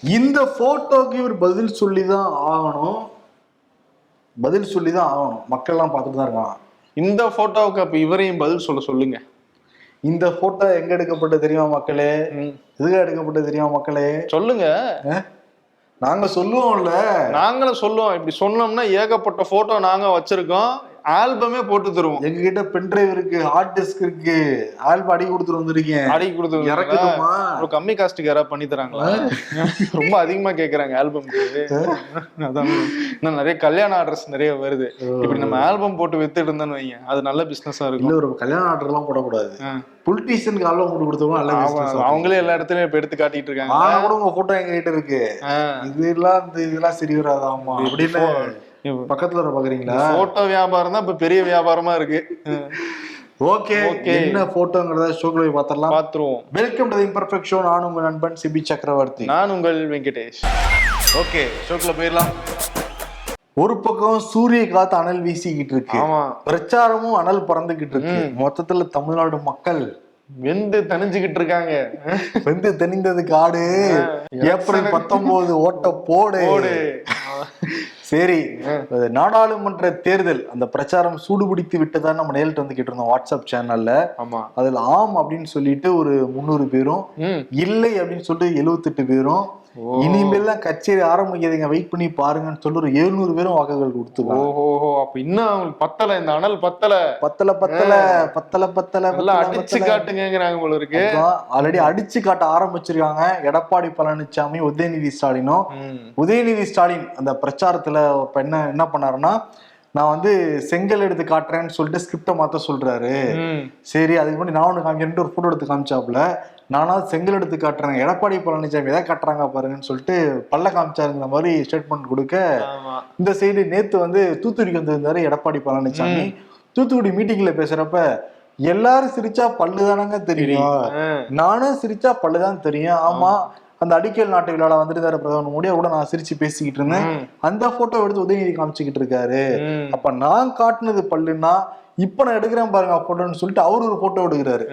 இந்த போட்டோக்கு இவர் பதில் சொல்லி தான் ஆகணும். பதில் சொல்லி தான் ஆகணும். மக்கள்லாம் பார்த்துட்டு தான் இருக்காங்க. இந்த போட்டோவுக்கு அப்ப இவரையும் பதில் சொல்ல சொல்லுங்க. இந்த போட்டோ எங்க எடுக்கப்பட்டது தெரியுமா மக்களே. எதுக்கு எடுக்கப்பட்டது தெரியுமா மக்களே? சொல்லுங்க? நாங்க சொல்லுவோம்ல. நாங்களும் சொல்லுவோம். இப்படி சொன்னோம்னா ஏகப்பட்ட போட்டோ நாங்க வச்சிருக்கோம். ஆல்பமே போட்டு தருவோம். எங்க கிட்ட பென்ட்ரைவ் இருக்கு ஹார்ட் டிஸ்க் இருக்கு. ஆல்பம் அடி கொடுத்துட்டு வந்திருக்கேன் அடி கொடுத்து இறக்கணுமா ஒரு கம்மி காஸ்ட்டுக்கு யாராவது பண்ணி தராங்களா? ரொம்ப அதிகமா கேக்குறாங்க ஆல்பம்க்கு அதான். இன்னும் நிறைய கல்யாண ஆர்டர்ஸ் நிறைய வருது. இப்படி நம்ம ஆல்பம் போட்டு வித்துட்டு இருந்தோம்னு வைங்க அது நல்ல பிசினஸா இருக்கும். இல்ல ஒரு கல்யாண ஆர்டர் எல்லாம் போடக்கூடாது. பொலிட்டீஷியனுக்கு ஆல்பம் போட்டு கொடுத்தவங்க நல்ல. அவங்களே எல்லா இடத்துலயும் இப்ப எடுத்து காட்டிட்டு இருக்காங்க. ஆனா கூட உங்க போட்டோ எங்க கிட்ட இருக்கு. இதெல்லாம் இதெல்லாம் சரி வராதாமா அப்படின்னு இப்ப பக்கத்துல பாக்குறீங்களா? போட்டோ வியாபாரம் தான் இப்ப பெரிய வியாபாரமா இருக்கு. Okay Okay. என்ன போட்டோங்கிறத ஷோக்குள்ள போய் பார்த்தரலாம் பாத்துருவோம். வெல்கம் டு இம்பர்ஃபெக்ட் ஷோ நான் உங்க நண்பன் சிபி சக்கரவர்த்தி. நான் உங்கள் வெங்கடேஷ். ஓகே ஷோக்குள்ள போயிடலாம் ஒரு பக்கம் சூரிய காத்து அனல் வீசிக்கிட்டு இருக்கு. ஆமா. பிரச்சாரமும் அனல் பறந்துகிட்டு இருக்கு. மொத்தத்துல தமிழ்நாடு மக்கள். வெந்து தணிஞ்சுகிட்டு இருக்காங்க. வெந்து தெனிந்தது காடு. ஏப்ரல் பத்தொன்பது ஓட்ட போடு. போடு. சரி. நாடாளுமன்ற தேர்தல் அந்த பிரச்சாரம் சூடுபிடித்து விட்டதா நம்ம நேரிட்டு வந்து கேட்டிருந்தோம் வாட்ஸ்அப் சேனல்ல. ஆமா. அதுல ஆம் அப்படின்னு சொல்லிட்டு ஒரு முந்நூறு பேரும் இல்லை அப்படின்னு சொல்லிட்டு எழுவத்தெட்டு பேரும் இனிமேல் தான் கச்சேரி ஆரம்பிக்காதீங்க. வெயிட் பண்ணி பாருங்கன்னு சொல்லி ஒரு எழுநூறு பேரும் வாக்குகள் கொடுத்துருக்காங்க ஓஹோ அப்ப இன்னும் அவங்களுக்கு பத்தல. இந்த அனல் பத்தல. பத்தல பத்தல பத்தல பத்தல அடிச்சு காட்டுங்கிறாங்க இருக்கு. ஆல்ரெடி அடிச்சு காட்ட ஆரம்பிச்சிருக்காங்க. எடப்பாடி பழனிசாமி உதயநிதி ஸ்டாலினும். உதயநிதி ஸ்டாலின் அந்த பிரச்சாரத்துல என்ன என்ன பண்ணாருன்னா நான் வந்து செங்கல் எடுத்து காட்டுறேன்னு சொல்லிட்டு ஸ்கிரிப்டை மாத்த சொல்றாரு. சரி அதுக்கு முன்னாடி நான் ஒன்று காமிக்கிறேன்ட்டு ஒரு போட்டோ எடுத்து காமிச்சாப்புல. நானா செங்கல் எடுத்து காட்டுறேன். எடப்பாடி பழனிசாமி எதை காட்டுறாங்க பாருங்கன்னு சொல்லிட்டு பல்ல காமிச்சாருங்கிற மாதிரி ஸ்டேட்மெண்ட் கொடுக்க இந்த சைடு நேத்து வந்து தூத்துக்குடிக்கு வந்திருந்தாரு எடப்பாடி பழனிசாமி. தூத்துக்குடி மீட்டிங்ல பேசுறப்ப எல்லாரும் சிரிச்சா பல்லு தானங்க தெரியும். நானும் சிரிச்சா பல்லுதான் தெரியும். ஆமா அந்த அடிக்கல் நாட்டு விழால வந்துருந்தாரு பிரதமர் மோடி கூட நான் சிரிச்சு பேசிக்கிட்டு இருந்தேன். அந்த போட்டோ எடுத்து உதயநிதி காமிச்சுக்கிட்டு இருக்காரு. அப்ப நான் காட்டுனது பல்லுன்னா இப்ப நான் எடுக்கிறேன் பாருங்க போட்டோன்னு சொல்லிட்டு அவர் ஒரு போட்டோ எடுக்கிறாரு.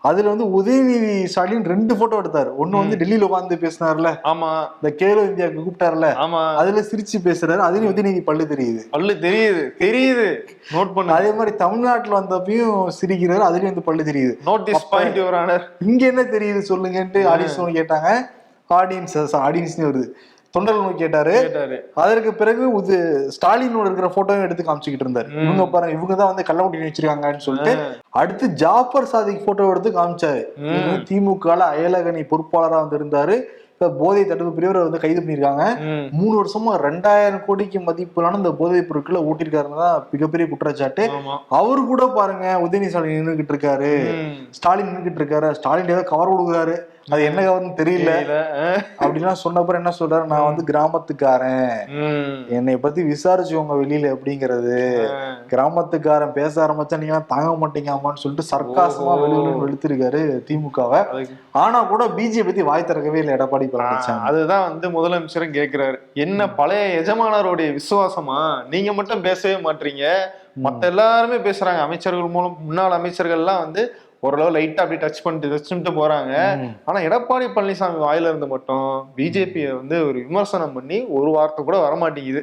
அதுல வந்து உதயநிதி ஸ்டாலின் ரெண்டு போட்டோ எடுத்தாரு. ஒண்ணு வந்து டெல்லியில உட்கார்ந்து பேசினார்ல. ஆமா. இந்த கேலோ இந்தியாவுக்கு கூப்பிட்டாருல. ஆமா. அதுல சிரிச்சு பேசுறாரு. அதுலயும் உதயநிதி பல்லு தெரியுது. பல்லு தெரியுது. தெரியுது. நோட் பண்ணு. அதே மாதிரி தமிழ்நாட்டுல வந்தப்பையும் சிரிக்கிறாரு. அதுலயும் வந்து பல்லு தெரியுது. நோட்டீஸ் பாயிண்ட் யுவர் ஆனர் இங்க என்ன தெரியுது சொல்லுங்கன்ட்டு ஆடியன்ஸ் கேட்டாங்க. ஆடியன்ஸ் ஆடியன்ஸ் வருது. தொண்டர்கள் நோக்கி கேட்டாரு. அதற்கு பிறகு உது ஸ்டாலினோட இருக்கிற போட்டோவும் எடுத்து காமிச்சுக்கிட்டு இருந்தாரு. இவங்க பாருங்க இவங்க தான் வந்து கள்ளக்குட்டி வச்சிருக்காங்கன்னு சொல்லிட்டு அடுத்து ஜாஃபர் சாதிக் போட்டோ எடுத்து காமிச்சாரு. திமுகல அயலகணி பொறுப்பாளரா வந்து இருந்தாரு. இப்ப போதை தடுப்பு பிரிவரை வந்து கைது பண்ணிருக்காங்க ம். மூணு வருஷமா ரெண்டாயிரம் கோடிக்கு மதிப்பிலான இந்த போதைப் பொருட்களை ஊட்டிருக்காருன்னு தான் மிகப்பெரிய குற்றச்சாட்டு. அவரு கூட பாருங்க உதயநிதி ஸ்டாலின் நின்றுகிட்டு இருக்காரு. ஸ்டாலின் நின்றுகிட்டு இருக்காரு. ஸ்டாலின் ஏதோ கவர் கொடுக்குறாரு. அது என்ன கவர்னு தெரியல. அப்படிலாம் சொன்னப்பறம் என்ன சொல்றாரு? நான் வந்து கிராமத்துக்காரன். என்னை பத்தி விசாரிச்சுக்கோங்க வெளியில எப்படிங்கிறது. ஆ. கிராமத்துக்காரன் பேச ஆரம்பிச்சா நீங்க தாங்க மாட்டீங்க அம்மான்னு சொல்லிட்டு சர்க்காசமா வெளியில வெளுத்திருக்காரு திமுகவை. ஆனா கூட பிஜேபி பத்தி வாய் திறக்கவே இல்லை எடப்பாடி பழனிசாமி அதுதான் வந்து முதலமைச்சரும் கேக்குறாரு. என்ன பழைய எஜமானருடைய விசுவாசமா? நீங்க மட்டும் பேசவே மாட்டீங்க. மத்த எல்லாருமே பேசுறாங்க. அமைச்சர்கள் மூலம் முன்னாள் அமைச்சர்கள் எல்லாம் வந்து ஓரளவு லைட்டா அப்படி டச் பண்ணிட்டு டச் பண்ணிட்டு போறாங்க. ஆனா எடப்பாடி பழனிசாமி வாயில இருந்து மட்டும் பிஜேபியை வந்து ஒரு விமர்சனம் பண்ணி ஒரு வார்த்தை கூட வரமாட்டேங்குது.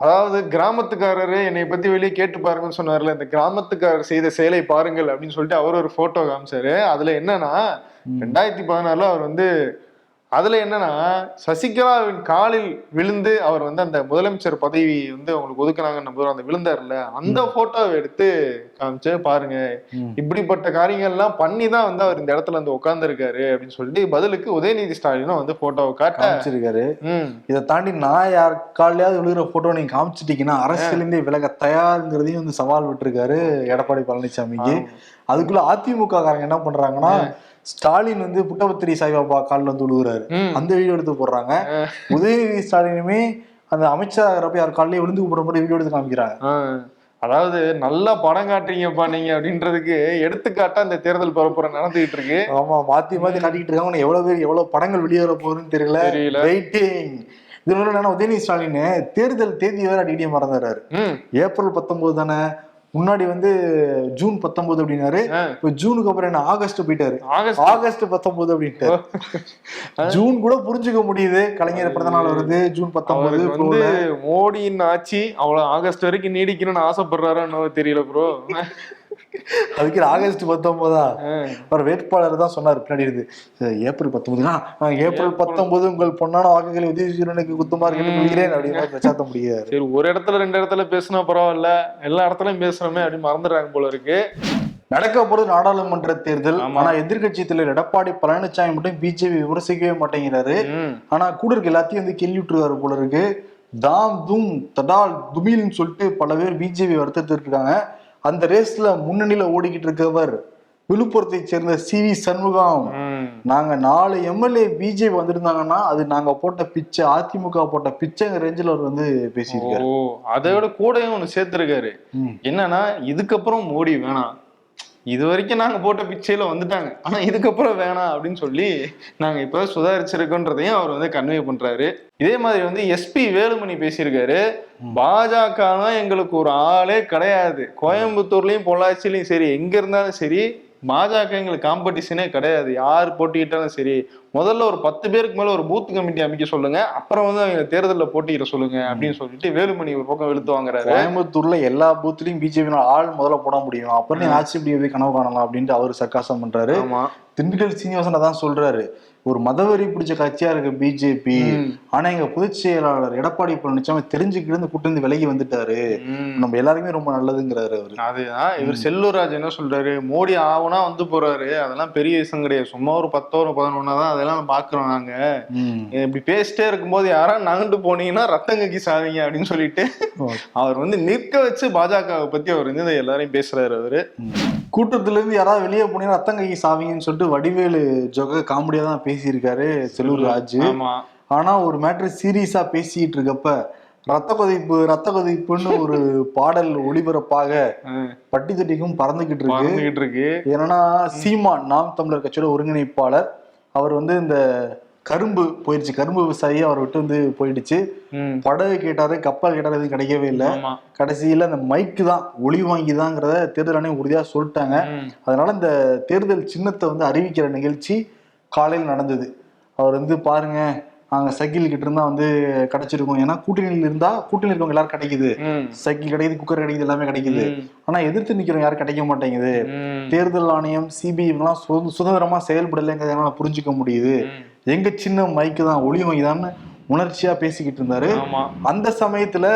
அதாவது கிராமத்துக்காரரு என்னை பத்தி வெளியே கேட்டு பாருங்கன்னு சொன்னார்ல இந்த கிராமத்துக்காரர் செய்த செயலை பாருங்கள் அப்படின்னு சொல்லிட்டு அவர் ஒரு போட்டோ காமிச்சாரு. அதுல என்னன்னா ரெண்டாயிரத்தி பதினாறுல அவர் வந்து அதுல என்னன்னா சசிகலாவின் காலில் விழுந்து அவர் வந்து அந்த முதலமைச்சர் பதவி வந்து அவங்களுக்கு ஒதுக்குனாங்கன்னு போது அந்த விழுந்தார்ல அந்த போட்டோவை எடுத்து காமிச்சு பாருங்க. இப்படிப்பட்ட காரியங்கள்லாம் பண்ணி தான் வந்து அவர் இந்த இடத்துல வந்து உட்கார்ந்துருக்காரு அப்படின்னு சொல்லிட்டு பதிலுக்கு உதயநிதி ஸ்டாலினும் வந்து போட்டோவை காட்ட காமிச்சிருக்காரு. இதை தாண்டி நான் யார் காலையாவது விழுகிற போட்டோ நீங்க காமிச்சிட்டீங்கன்னா அரசியலிருந்தே விலக தயாருங்கிறதையும் வந்து சவால் விட்டுருக்காரு எடப்பாடி பழனிசாமிக்கு. அதுக்குள்ள அதிமுக காரங்க என்ன பண்றாங்கன்னா ஸ்டாலின் வந்து புட்டபத்திரி சாய்பாபா காலில் வந்து விழுகுறாரு. அந்த வீடியோ எடுத்து போடுறாங்க. உதயநிதி ஸ்டாலினுமே அந்த அமைச்சராகிறப்ப யார் காலையில விழுந்து கூப்பிடுற மாதிரி வீடியோ எடுத்து காமிக்கிறாங்க. அதாவது நல்லா படம் காட்டுறீங்கப்பா நீங்க அப்படின்றதுக்கு எடுத்துக்காட்டா இந்த தேர்தல் பரப்புரை நடந்துகிட்டு இருக்கு. ஆமா மாத்தி மாத்தி காட்டிக்கிட்டு இருக்காங்க. எவ்வளவு பேர் எவ்வளவு படங்கள் வெளியேற போகுதுன்னு தெரியல. வெயிட்டிங் இது என்னன்னா உதயநிதி ஸ்டாலின் தேர்தல் தேதி வேற அடிக்கடி மறந்துடுறாரு ஏப்ரல் பத்தொன்பது தானே? முன்னாடி வந்து ஜூன் பத்தொன்பது அப்படின்னாரு. இப்ப ஜூனுக்கு அப்புறம் என்ன ஆகஸ்ட் போயிட்டாரு. ஆகஸ்ட். பத்தொன்பது அப்படின்ட்டு ஜூன் கூட புரிஞ்சுக்க முடியுது. கலைஞர் பிறந்த நாள் வருது ஜூன் பத்தொன்பது வந்து மோடியின் ஆட்சி அவ்வளவு ஆகஸ்ட் வரைக்கும் நீடிக்கணும்னு ஆசைப்படுறாரோ என்னவோ தெரியல ப்ரோ அதுக்கு ஆகஸ்ட் பத்தொன்பதா? அவர் வேட்பாளர் தான் சொன்னார் பின்னாடி இருந்து. ஏப்ரல் பத்தொன்பதுனா ஏப்ரல் பத்தொன்பது உங்கள் பொன்னான வாக்குகளை உதயசூரனுக்கு குத்துமா இருக்கேன்னு சொல்கிறேன் அப்படின்னு பிரச்சாத்த முடியாது சரி ஒரு இடத்துல ரெண்டு இடத்துல பேசினா பரவாயில்ல. எல்லா இடத்துலயும் பேசுறோமே அப்படின்னு மறந்துடுறாங்க போல இருக்கு. நடக்க போறது நாடாளுமன்ற தேர்தல். ஆனா எதிர்க்கட்சி தலைவர் எடப்பாடி பழனிசாமி மட்டும் பிஜேபி விமர்சிக்கவே மாட்டேங்கிறாரு. ஆனா கூட இருக்க எல்லாத்தையும் வந்து கேள்வி விட்டுருவாரு போல இருக்கு. தாம் தும் தடால் துமில்னு சொல்லிட்டு பல பேர் பிஜேபி வருத்தத்திட்டு இருக்காங்க. அந்த ரேஸ்ல முன்னணியில ஓடிக்கிட்டு இருக்கவர் விழுப்புரத்தை சேர்ந்த சி வி சண்முகம். நாங்க நாலு எம்எல்ஏ பிஜேபி வந்திருந்தாங்கன்னா அது நாங்க போட்ட பிச்சை அதிமுக போட்ட பிச்சைங்க ரேஞ்சில் அவர் வந்து பேசியிருக்காரு அதோட கூடயும் ஒண்ணு சேர்த்திருக்காரு. என்னன்னா இதுக்கப்புறம் மோடி வேணாம் இது வரைக்கும் நாங்க போட்ட பிச்சையில வந்துட்டாங்க. ஆனா இதுக்கப்புறம் வேணாம் அப்படின்னு சொல்லி நாங்க இப்ப சுதாரிச்சிருக்கோன்றதையும் அவர் வந்து கன்வே பண்றாரு. இதே மாதிரி வந்து எஸ்பி வேலுமணி பேசியிருக்காரு. பாஜக எங்களுக்கு ஒரு ஆளே கிடையாது. கோயம்புத்தூர்லயும் பொள்ளாச்சிலையும் சரி எங்க இருந்தாலும் சரி பாஜக எங்களுக்கு காம்படிஷனே கிடையாது. யார் போட்டிக்கிட்டாலும் சரி. முதல்ல ஒரு பத்து பேருக்கு மேல ஒரு பூத் கமிட்டி அமைக்க சொல்லுங்க. அப்புறம் வந்து அவங்க தேர்தலில் போட்டியிட சொல்லுங்க அப்படின்னு சொல்லிட்டு வேலுமணி ஒரு பக்கம் வெளுத்து வாங்குறாரு. கோயம்புத்தூர்ல எல்லா பூத்துலயும் பிஜேபி ஆள் முதல்ல போட முடியும். அப்புறம் நீ ஆட்சி இப்படி கனவு காணலாம் அப்படின்ட்டு அவர் சர்க்காசம் பண்றாரு. ஆமா. திண்டுக்கல் சீனிவாசன் அதான் சொல்றாரு. ஒரு மதவெறி பிடிச்ச கட்சியா இருக்கு பிஜேபி. ஆனா எங்க பொதுச் செயலாளர் எடப்பாடி பழனிசாமி தெரிஞ்சுக்கிட்டு இருந்து கூட்டு இருந்து விலகி வந்துட்டாரு. நம்ம எல்லாருமே ரொம்ப நல்லதுங்கிறாரு அவரு. அதுதான். இவர் செல்லூர் ராஜ் என்ன சொல்றாரு? மோடி ஆவுனா வந்து போறாரு. அதெல்லாம் பெரிய விஷயம் கிடையாது. சும்மா ஒரு பத்தோரு பதினொன்னா தான் அதெல்லாம் பாக்குறோம் நாங்க. இப்படி பேசிட்டே இருக்கும்போது யாரா நகண்டு போனீங்கன்னா ரத்தம் கக்கி சாவீங்க அப்படின்னு சொல்லிட்டு அவர் வந்து நிற்க வச்சு பாஜகவை பத்தி அவர் வந்து எல்லாரையும் பேசுறாரு அவரு. கூட்டத்துல இருந்து யாராவது வெளியே போனீங்கன்னா ரத்தம் கை சாவிங்கன்னு சொல்லிட்டு வடிவேலு ஜோக காமெடியா தான் பேசியிருக்காரு செல்லூர் ராஜு. ஆனா ஒரு மேட்ரு சீரியஸா பேசிட்டு இருக்கப்ப ரத்த கொதிப்பு ரத்த கொதிப்புன்னு ஒரு பாடல் ஒளிபரப்பாக. பட்டி தொட்டிக்கும் பறந்துகிட்டு இருக்கு. இருக்கு. ஏன்னா சீமான் நாம் தமிழர் கட்சியோட ஒருங்கிணைப்பாளர். அவர் வந்து இந்த கரும்பு போயிடுச்சு கரும்பு விவசாயி அவர் விட்டு வந்து போயிடுச்சு. படகு கேட்டாரு கப்பல் கேட்டாரு எதுவும் கிடைக்கவே இல்லை கடைசியில அந்த மைக்கு தான் ஒளி வாங்கி தாங்கிறத தேர்தல் ஆணையம் உறுதியா சொல்லிட்டாங்க. அதனால இந்த தேர்தல் சின்னத்தை வந்து அறிவிக்கிற நிகழ்ச்சி காலையில் நடந்தது அவர் வந்து பாருங்க நாங்க சைக்கிள் கிட்ட இருந்தா வந்து கிடைச்சிருக்கோம் ஏன்னா கூட்டணியில் இருந்தா கூட்டணியில் இருக்கவங்க எல்லாரும் கிடைக்குது. சைக்கிள் கிடைக்குது குக்கர் கிடைக்குது எல்லாமே கிடைக்குது. ஆனா எதிர்த்து நிக்கிறவங்க யாரும் கிடைக்க மாட்டேங்குது. தேர்தல் ஆணையம் சிபிஐ சுத- சுதந்திரமா செயல்படலைங்கிறத என்னால புரிஞ்சுக்க முடியுது. எங்க சின்ன மைக்கு தான் ஒளி மைக்கு உணர்ச்சியா பேசிக்கிட்டு இருந்தாரு. ஆமா. அந்த சமயத்துல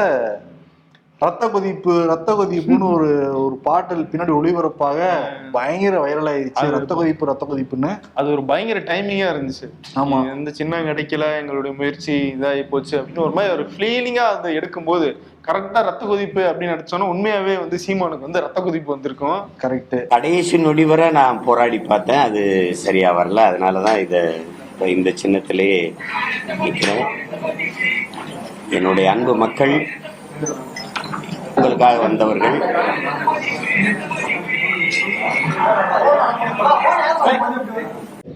ரத்த கொதிப்பு ரத்த கொதிப்புன்னு ஒரு ஒரு பாட்டல் பின்னாடி ஒளிபரப்பாக பயங்கர வைரல் ஆயிடுச்சு அது ரத்த கொதிப்பு ரத்த கொதிப்புன்னு. அது ஒரு பயங்கர டைமிங்கா இருந்துச்சு. ஆமா. எந்த சின்ன கிடைக்கல எங்களுடைய முயற்சி இதாகி போச்சு அப்படின்னு ஒரு மாதிரி ஒரு ஃபீலிங்கா அதை எடுக்கும்போது கரெக்டா ரத்த கொதிப்பு அப்படின்னு நடிச்சோன்னா உண்மையாவே வந்து சீமானுக்கு வந்து ரத்த கொதிப்பு வந்திருக்கும். கரெக்ட் கடைசி நொடி வரை நான் போராடி பார்த்தேன். அது சரியா வரல. அதனால தான் இதை இப்ப இந்த சின்னத்திலேயே நிற்கிறேன் என்னுடைய அன்பு மக்கள் உங்களுக்காக வந்தவர்கள்.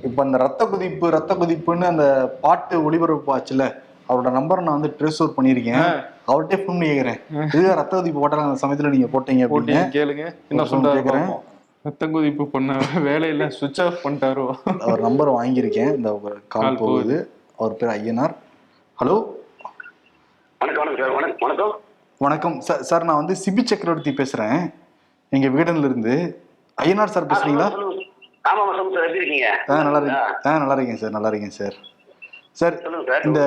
இப்ப அந்த ரத்த கொதிப்பு ரத்த கொதிப்புன்னு அந்த பாட்டு ஒளிபரப்பு ஆச்சுல அவரோட நம்பரை நான் வந்து ட்ரேஸ் அவுட் பண்ணியிருக்கேன் அவர்கிட்டே ஃபோன் பண்ணி கேட்கிறேன் இதுதான் ரத்த கொதிப்பு போட்டாங்க அந்த சமயத்துல நீங்க போட்டீங்க போட்டி அப்படின்னு கேளுங்க. என்ன ஒரு சொல்றாரு கேக்குறேன். பார்ப்போம். ரத்த கொதிப்பு பண்ண வேலையில சுவிட்ச் ஆஃப் பண்ணிட்டாரோ? அவர் நம்பர் வாங்கியிருக்கேன். இந்த கால் கால் போகுது. அவர் பேர் ஐயனார். ஹலோ வணக்கம் வணக்கம் சார். வணக்கம். வணக்கம். வணக்கம். சார் சார் நான் வந்து சிபி சக்கரவர்த்தி பேசுறேன். எங்க வீடன்ல இருந்து ஐயனார் சார் பேசுறீங்களா? இருக்கீங்க? ஆ நல்லா இருக்கேன். ஆ. நல்லா இருக்கேன் சார். நல்லா இருக்கேன் சார். சார் இந்த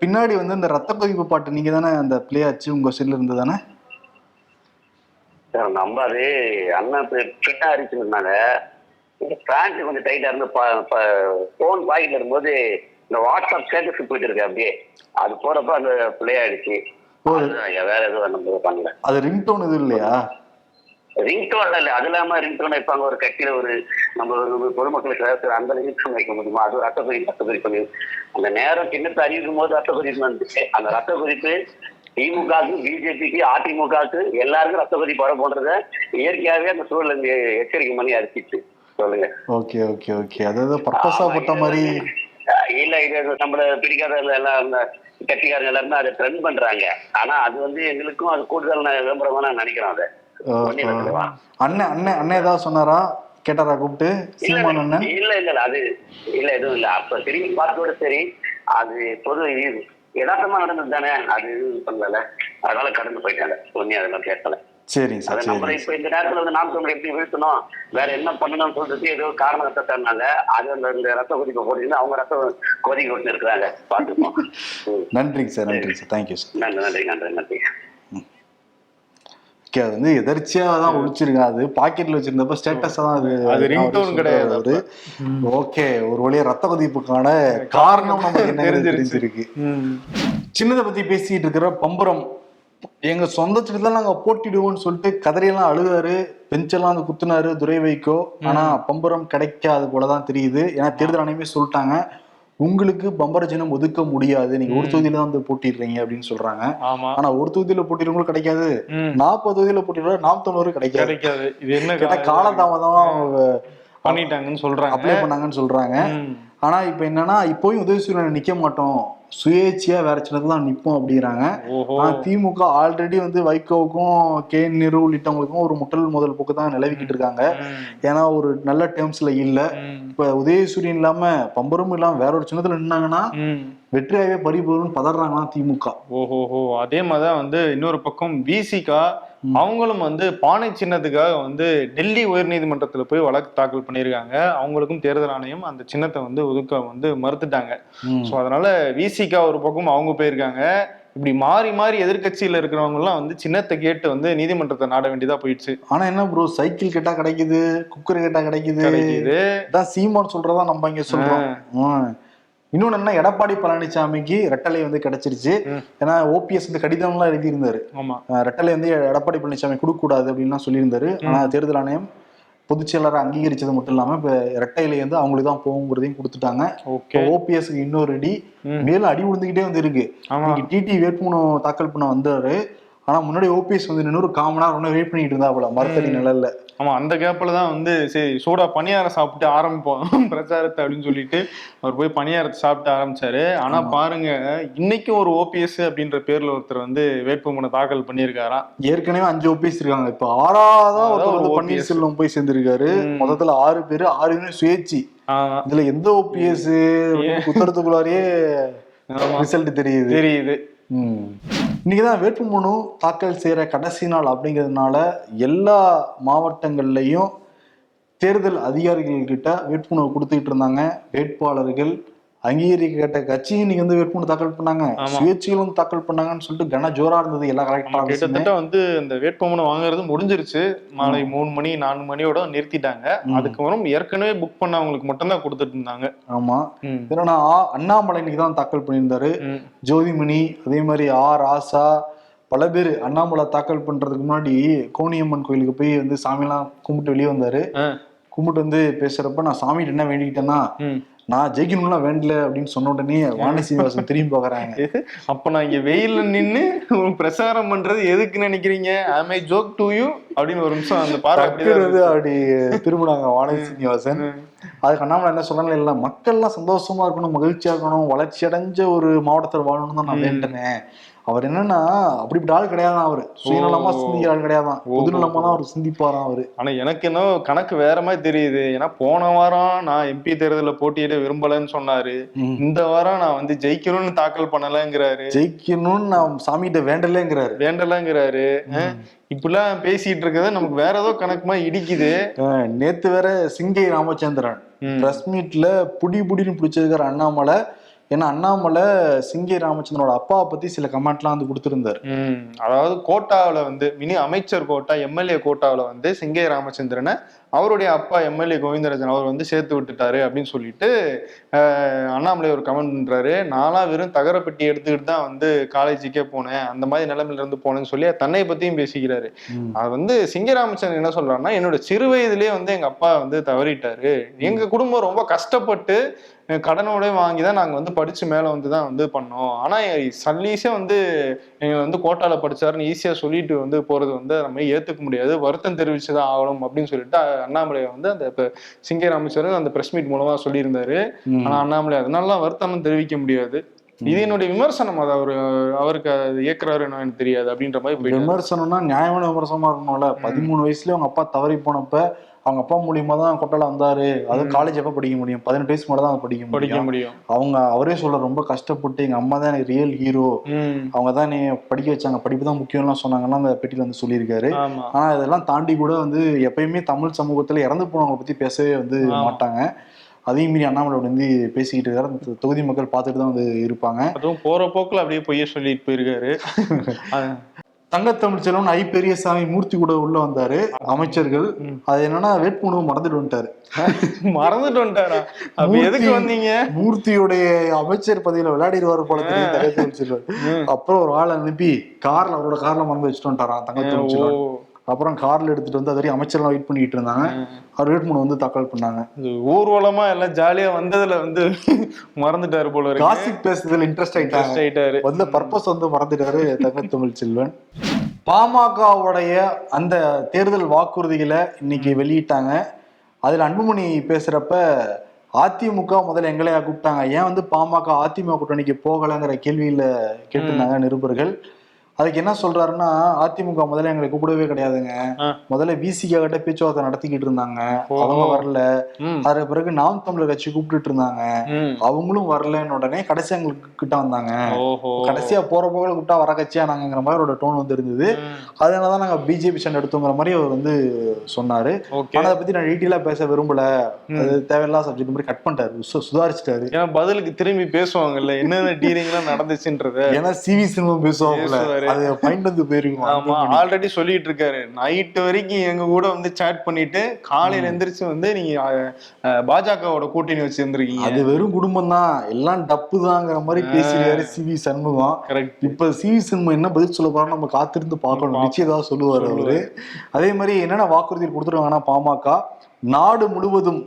பின்னாடி வந்து இந்த ரத்த கொதிப்பு பாட்டு நீங்க தானே அந்த பிளே ஆச்சு? உங்க செல்ல இருந்து தானே? சார் நம்பாது. அண்ணன் ஃபிட்டா அரிச்சுருந்தாங்க இந்த பேண்ட் கொஞ்சம் டைட்டா இருந்து போன் பாக்கெட்ல இருக்கும்போது இந்த வாட்ஸ்அப் ஸ்டேட்டஸ் போயிட்டு இருக்கு அப்படியே. அது போறப்ப அந்த பிளே ஆயிடுச்சு. வேற எதுவும் நம்ம பண்ணல. அது ரிங்டோன் இது இல்லையா? ரிங்டோன் இல்ல அது இல்லாம ரிங்டோன் வைப்பாங்க. ஒரு கட்சியில ஒரு நம்ம ஒரு பொதுமக்களுக்கு ஏதாவது அந்த ரிங்டோன் வைக்க முடியுமா? அது ரத்த குறிப்பு ரத்த குறிப்பு அந்த நேரம் சின்னத்தை அறிவிக்கும் போது ரத்த குறிப்பு வந்துச்சு. அந்த ரத்த குறிப்பு திமுகவுக்கு பிஜேபிக்கு அதிமுகவுக்கு எல்லாருக்கும் ரத்த குறிப்பு வர போன்றத இயற்கையாவே அந்த சூழல் இங்க எச்சரிக்கை பண்ணி அரிச்சிச்சு. சொல்லுங்க. Okay okay okay. அதாவது பர்பஸா போட்ட மாதிரி இல்ல இது நம்மள பிடிக்காத எல்லாம் கட்சிக்காரங்க எல்லாருமே அதை ட்ரெண்ட் பண்றாங்க. ஆனா அது வந்து எங்களுக்கும் அது கூடுதல் விளம்பரமா நான் நினைக்கிறோம் அதை. அண்ணன் அண்ணன் அண்ணன் ஏதாவது சொன்னாரா? கேட்டாரா கூப்பிட்டு? சீமான் அண்ணன்? இல்ல இல்ல அது இல்ல எதுவும் இல்ல. அப்ப திரும்பி பார்த்தோட சரி அது பொது யதார்த்தமா நடந்தது தானே அது பண்ணல. அதனால கடந்து போயிட்டாங்க. ஒன்னே அதெல்லாம் கேட்கல சரிங்க அதை சார். நம்ம இப்ப இந்த நேரத்துல வந்து நாம் தமிழ் எப்படி வீழ்த்தணும் வேற என்ன பண்ணணும்னு சொல்றது ஏதோ காரணத்தை தந்தாங்க அது அந்த இந்த ரத்த கொதிக்க போடுறீங்க அவங்க ரத்த கொதிக்க விட்டு இருக்கிறாங்க. ம். நன்றிங்க சார் நன்றிங்க சார். தேங்க்யூ சார் நன்றி நன்றி நன்றி நன்றி. அது வந்து எதர்ச்சியா தான் ஒழிச்சிருக்கேன் அது பாக்கெட்ல வச்சிருந்தப்ப ஸ்டேட்டஸ் தான் அது அது ringtone கிடையாது அவரு. ஓகே ஒரு வழியா ரத்த கொதிப்புக்கான காரணம் நமக்கு என்ன. தெரிஞ்சிருக்கு. சின்னதை பத்தி பேசிட்டு இருக்கிற பம்பரம் எங்க சொந்தத்துக்கு தான் நாங்க போட்டிடுவோம்னு சொல்லிட்டு கதறியெல்லாம் அழுகாரு பெஞ்செல்லாம் வந்து குத்துனாரு துரை வைக்கோ ஆனா பம்பரம் கிடைக்காது போலதான் தெரியுது. ஏன்னா தேர்தல் ஆணையமே சொல்லிட்டாங்க. உங்களுக்கு பம்பர சின்னம் ஒதுக்க முடியாது. நீங்க ஒரு தொகுதியில தான் வந்து போட்டிடுறீங்க அப்படின்னு சொல்றாங்க. ஆனா ஒரு தொகுதியில போட்டிடுறவங்களும் கிடைக்காது. நாற்பது தொகுதியில போட்டிடுற நாம் தொண்ணூறு கிடைக்காது. கிடைக்காது. இது என்ன காலதாமதமா பண்ணிட்டாங்கன்னு சொல்றாங்க. அப்ளை பண்ணாங்கன்னு சொல்றாங்க. ஆனா இப்ப என்னன்னா இப்போயும் உதயசூரியன் நிக்க மாட்டோம். சுயேட்சையா வேற சின்னத்துல தான் நிப்போம் அப்படிங்கிறாங்க ஓஹோ திமுக ஆல்ரெடி வந்து வைகோவுக்கும் கே நிறு உள்ளிட்டவங்களுக்கும் ஒரு முட்டல் முதல் போக்கு தான் நிலவிக்கிட்டு இருக்காங்க. ஏன்னா ஒரு நல்ல டேர்ம்ஸ்ல இல்ல. இப்ப உதயசூரியன் இல்லாம பம்பரும் இல்லாம வேற ஒரு சின்னத்துல நின்னாங்கன்னா ம். வெற்றியாவே பறிபோருன்னு பதறாங்களாம் திமுக ஓஹோஹோ அதே மாதிரிதான் வந்து இன்னொரு பக்கம் விசிகா அவங்களும் வந்து பானை சின்னத்துக்காக வந்து டெல்லி உயர்நீதிமன்றத்துல போய் வழக்கு தாக்கல் பண்ணியிருக்காங்க. அவங்களுக்கும் தேர்தல் ஆணையம் அந்த சின்னத்தை வந்து ஒதுக்க வந்து மறுத்துட்டாங்க. ஸோ அதனால விசிகா ஒரு பக்கம் அவங்க போயிருக்காங்க. இப்படி மாறி மாறி எதிர்க்கட்சியில இருக்கிறவங்க எல்லாம் வந்து சின்னத்தை கேட்டு வந்து நீதிமன்றத்தை நாட வேண்டியதா போயிடுச்சு. ஆனா என்ன ப்ரோ சைக்கிள் கேட்டா கிடைக்குது குக்கர் கேட்டா கிடைக்குது. இதான் சீமான் சொல்றதா நம்ம இங்க சொல்றோம். இன்னொன்னு என்ன எடப்பாடி பழனிசாமிக்கு ரெட்டலை வந்து கிடைச்சிருச்சு. ஏன்னா ஓபிஎஸ் வந்து கடிதம்லாம் எழுதியிருந்தாரு. ஆமா. ரெட்டலை வந்து எடப்பாடி பழனிசாமி கொடுக்க கூடாது அப்படின்லாம் சொல்லியிருந்தாரு. ஆனா தேர்தல் ஆணையம் பொதுச் செயலரை அங்கீகரிச்சது மட்டும் இல்லாம இப்ப ரெட்டையில வந்து அவங்களுக்கு தான் போகுங்கிறதையும் கொடுத்துட்டாங்க. ஓகே. ஓபிஎஸ்க்கு இன்னொரு அடி ம். மேலும் அடி விழுந்துகிட்டே வந்து இருக்கு. டிடி வேட்புமனு தாக்கல் பண்ண வந்தாரு. ஆனா முன்னாடி ஓபிஎஸ் வந்து நின்று ஒரு காமனா ஒன்னு வெயிட் பண்ணிட்டு இருந்தாப்புல மரத்தடி நிழல்ல. ஆமா அந்த கேப்ல தான் வந்து சரி சூடா பணியாரம் சாப்பிட்டு ஆரம்பிப்போம் பிரச்சாரத்தை அப்படின்னு சொல்லிட்டு அவர் போய் பணியாரத்தை சாப்பிட்டு ஆரம்பிச்சாரு. ஆனா பாருங்க இன்னைக்கும் ஒரு ஓபிஎஸ் அப்படின்ற பேர்ல ஒருத்தர் வந்து வேட்புமனு தாக்கல் பண்ணியிருக்காராம் ஏற்கனவே அஞ்சு ஓபிஎஸ் இருக்காங்க. இப்ப ஆறாவதா ஒருத்தர். பன்னீர்செல்வம் போய் சேர்ந்திருக்காரு. மொத்தத்துல ஆறு பேரு ஆறுமே சுயேட்சி. ஆமா இதுல எந்த ஓபிஎஸ் குத்துறதுக்குள்ளாரியே ஆமா. ரிசல்ட் தெரியுது. தெரியுது. இன்னைக்கு தான் வேட்புமனு தாக்கல் செய்கிற கடைசி நாள் அப்படிங்கிறதுனால எல்லா மாவட்டங்கள்லையும் தேர்தல் அதிகாரிகள் கிட்ட வேட்புமனு கொடுத்துக்கிட்டு இருந்தாங்க. வேட்பாளர்கள் அங்கீகரிக்கப்பட்ட கட்சியும் இன்னைக்கு வந்து வேட்புமனு தாக்கல் பண்ணாங்க வந்து தாக்கல் பண்ணாங்கன்னு சொல்லிட்டு கன ஜோரா இருந்தது எல்லா கலெக்டர் கிட்டத்தட்ட வந்து இந்த வேட்புமனு வாங்குறது முடிஞ்சிருச்சு மாலை மூணு மணி நாலு மணியோட நிறுத்திட்டாங்க. அதுக்கப்புறம் ஏற்கனவே புக் பண்ணவங்களுக்கு மட்டும் தான் கொடுத்துட்டு இருந்தாங்க ஆமா. என்னன்னா அண்ணாமலை இன்னைக்கு தான் தாக்கல் பண்ணியிருந்தாரு. ஜோதிமணி அதே மாதிரி ஆ ராசா பல பேர் அண்ணாமலை தாக்கல் பண்றதுக்கு முன்னாடி கோணியம்மன் கோயிலுக்கு போய் வந்து சாமியெல்லாம் கும்பிட்டு வெளியே வந்தாரு. கும்பிட்டு வந்து பேசுறப்ப நான் சாமிகிட்ட என்ன வேண்டிக்கிட்டேன்னா. நான் ஜெயிக்கணும்லாம் வேண்டல அப்படின்னு சொன்ன உடனே வாணி சீனிவாசன் திரும்பி பாக்குறாங்க அப்ப நான் இங்க வெயில்ல நின்னு ஒரு பிரச்சாரம் பண்றது எதுக்கு நினைக்கிறீங்க? ஐ ஜோக் டு யூ அப்படின்னு ஒரு நிமிஷம் அந்த இருந்துச்சு. அப்படி திரும்பினாங்க வாணி சீனிவாசன். அதுக்கு அண்ணாமலை என்ன சொல்றாங்க இல்ல மக்கள்லாம் சந்தோஷமா இருக்கணும் மகிழ்ச்சியா இருக்கணும் வளர்ச்சி அடைஞ்ச ஒரு மாவட்டத்தில் வாழணும்னு தான் நான் வேண்டினேன். அவர் என்னன்னா அப்படிப்பட்ட ஆள் கிடையாதான் அவரு. சுயநலமா சிந்திக்கிற ஆள் கிடையாதான். பொதுநலமா தான் அவர் சிந்திப்பாராம் அவரு. ஆனா எனக்கு என்ன கணக்கு வேற மாதிரி தெரியுது. ஏன்னா போன வாரம் நான் எம்பி தேர்தலில் போட்டியிட விரும்பலன்னு சொன்னாரு. இந்த வாரம் நான் வந்து ஜெயிக்கணும்னு தாக்கல் பண்ணலங்கிறாரு. ஜெயிக்கணும்னு நான் சாமிகிட்ட வேண்டலைங்கிறாரு. வேண்டலங்கிறாரு. இப்படிலாம் பேசிட்டு இருக்கிறது நமக்கு வேற ஏதோ கணக்குமா இடிக்குது. நேத்து வேற சிங்கை ராமச்சந்திரன். பிரஸ் மீட்ல புடி புடின்னு பிடிச்சிருக்கிற அண்ணாமலை. ஏன்னா அண்ணாமலை சிங்கை ராமச்சந்திரனோட அப்பாவை பத்தி சில கமெண்ட்லாம் வந்து கொடுத்திருந்தாரு. அதாவது கோட்டாவுல வந்து மினி அமைச்சர் கோட்டா எம்எல்ஏ கோட்டாவுல வந்து சிங்கை ராமச்சந்திரனை அவருடைய அப்பா எம்எல்ஏ கோவிந்தராஜன் அவர் வந்து சேர்த்து விட்டுட்டாரு அப்படின்னு சொல்லிட்டு அஹ், அண்ணாமலை ஒரு கமெண்ட் பண்றாரு. நானா வெறும் தகரப்பெட்டி எடுத்துக்கிட்டு தான் வந்து காலேஜுக்கே போனேன். அந்த மாதிரி நிலைமையில இருந்து போனேன்னு சொல்லி தன்னை பத்தியும் பேசிக்கிறாரு. அது வந்து சிங்கராமச்சந்திரன் என்ன சொல்றாருன்னா என்னோட சிறு வயதிலேயே வந்து எங்க அப்பா வந்து தவறிட்டாரு. எங்க குடும்பம் ரொம்ப கஷ்டப்பட்டு கடனோட வாங்கி தான் நாங்க வந்து படிச்சு மேல வந்து தான் வந்து பண்ணோம். ஆனா சல்லீஸே வந்து எங்க வந்து கோட்டால படிச்சாருன்னு ஈஸியா சொல்லிட்டு வந்து போறது வந்து நம்ம ஏத்துக்க முடியாது. வருத்தம் தெரிவிச்சுதான் ஆகணும் அப்படின்னு சொல்லிட்டு அஹ், அண்ணாமலை வந்து அந்த இப்ப சிங்கை ராமச்சந்திரன் அந்த பிரஸ் மீட் மூலமா சொல்லியிருந்தாரு. ம். ஆனா அண்ணாமலை அதனாலலாம் வருத்தம் தெரிவிக்க முடியாது. இது என்னுடைய விமர்சனம். அது அவரு அவருக்கு அது ஏற்கிறாரு எனக்கு தெரியாது அப்படின்ற மாதிரி விமர்சனம்னா நியாயமான விமர்சனமா இருக்கணும்ல. பதிமூணு வயசுல அவங்க அப்பா தவறி போனப்ப அவங்க அப்பா மூலியமா தான் கொட்டல வந்தாரு. அதுவும் காலேஜ் எப்ப படிக்க முடியும்? பதினெட்டு வயசு மேல தான் அதை படிக்க படிக்க முடியும். அவங்க அவரே சொல்ல ரொம்ப கஷ்டப்பட்டு எங்க அம்மா தான் எனக்கு ரியல் ஹீரோ அவங்க தான் நீ படிக்க வச்சாங்க. படிப்பு தான் முக்கியம்லாம் சொன்னாங்கன்னா அந்த பெட்டியில வந்து சொல்லியிருக்காரு. ஆனா இதெல்லாம் தாண்டி கூட வந்து எப்பயுமே தமிழ் சமூகத்துல இறந்து போனவங்களை பத்தி பேசவே வந்து. மாட்டாங்க. அதையும் மீறி அண்ணாமலை வந்து பேசிக்கிட்டு இருக்காரு. அந்த தொகுதி மக்கள் பார்த்துட்டு தான் வந்து இருப்பாங்க. அதுவும் போற போக்குல அப்படியே பொய்ய சொல்லிட்டு போயிருக்காரு. அது- தங்கத்தமிழ் செல்வன் ஐ பெரியசாமி மூர்த்தி கூட உள்ள வந்தாரு அமைச்சர்கள். அது என்னன்னா வேட்புமனு மறந்துட்டு வந்துட்டாரு. மறந்துட்டு வந்துட்டாரா? அப்ப எதுக்கு வந்தீங்க? மூர்த்தியுடைய அமைச்சர் பதவியில விளையாடிடுவாரு போல தெரியும் தங்கத்தமிழ் செல்வன். அப்புறம் ஒரு ஆளை அனுப்பி கார்ல அவரோட கார்ல மறந்து வச்சுட்டு வந்துட்டாராம் தங்கத்தமிழ் செல்வன். அப்புறம் கார்ல எடுத்துட்டு வந்து அது வரைக்கும் அமைச்சர்லாம் வெயிட் பண்ணிட்டு இருந்தாங்க. அவர் வேட்புமனு வந்து தாக்கல் பண்ணாங்க. ஊர்வலமா எல்லாம் ஜாலியா வந்ததுல வந்து மறந்துட்டாரு போல காசிப் பேசுறதுல இன்ட்ரெஸ்ட் Interest ஆயிட்டாரு. வந்த பர்பஸ் வந்து மறந்துட்டாரு தங்கத்தமிழ் செல்வன். பாமகவுடைய அந்த தேர்தல் வாக்குறுதிகளை இன்னைக்கு வெளியிட்டாங்க. அதுல அன்புமணி பேசுறப்ப அதிமுக முதல்ல எங்களையா கூப்பிட்டாங்க. ஏன் வந்து பாமக அதிமுக கூட்டணிக்கு போகலைங்கிற கேள்வியில கேட்டிருந்தாங்க நிருபர்கள். அதுக்கு என்ன சொல்றாருன்னா அதிமுக முதல்ல எங்களை கூப்பிடவே கிடையாதுங்க. முதல்ல விசிகா கிட்ட பேச்சுவார்த்தை நடத்திக்கிட்டு இருந்தாங்க. அவங்க வரல. அதுக்கு பிறகு நாம் தமிழர் கட்சி கூப்பிட்டுட்டு இருந்தாங்க. அவங்களும் வரலன்னு உடனே கடைசி எங்களுக்கு கிட்ட வந்தாங்க. கடைசியா போற போகல கூப்பிட்டா வர கட்சியா நாங்கிற மாதிரி அவரோட டோன் வந்து இருந்தது. அதனாலதான் நாங்க பிஜேபி சண்டை எடுத்தோங்கிற மாதிரி அவர் வந்து சொன்னாரு. ஆனா அதை பத்தி நான் டீட்டெயிலா பேச விரும்பல. அது தேவையில்லாத சப்ஜெக்ட் மாதிரி கட் பண்ணிட்டாரு. சுதாரிச்சிட்டாரு. ஏன்னா பதிலுக்கு திரும்பி பேசுவாங்கல்ல என்னென்ன டீலிங் எல்லாம் நடந்துச்சுன்றத. ஏன்னா சிவி சினிமா பேசுவாரு. அது பாயிண்ட் வந்து போயிருக்கும் ஆமா ஆல்ரெடி சொல்லிட்டு இருக்காரு. நைட்டு வரைக்கும் எங்க கூட வந்து சேட் பண்ணிட்டு காலையில எந்திரிச்சு வந்து நீங்க பாஜகவோட கூட்டணி வச்சிருந்திருக்கீங்க. அது வெறும் குடும்பம் தான். எல்லாம் டப்பு தாங்கிற மாதிரி பேசிருக்காரு சிவி சண்முகம். கரெக்ட் இப்ப சிவி சண்முகம் என்ன பதில் சொல்ல போறான்னு நம்ம காத்திருந்து பார்க்கணும். நிச்சயம் ஏதாவது சொல்லுவாரு அவரு. அதே மாதிரி என்னென்ன வாக்குறுதி கொடுத்துருவாங்கன்னா பாமக நாடு முழுவதும்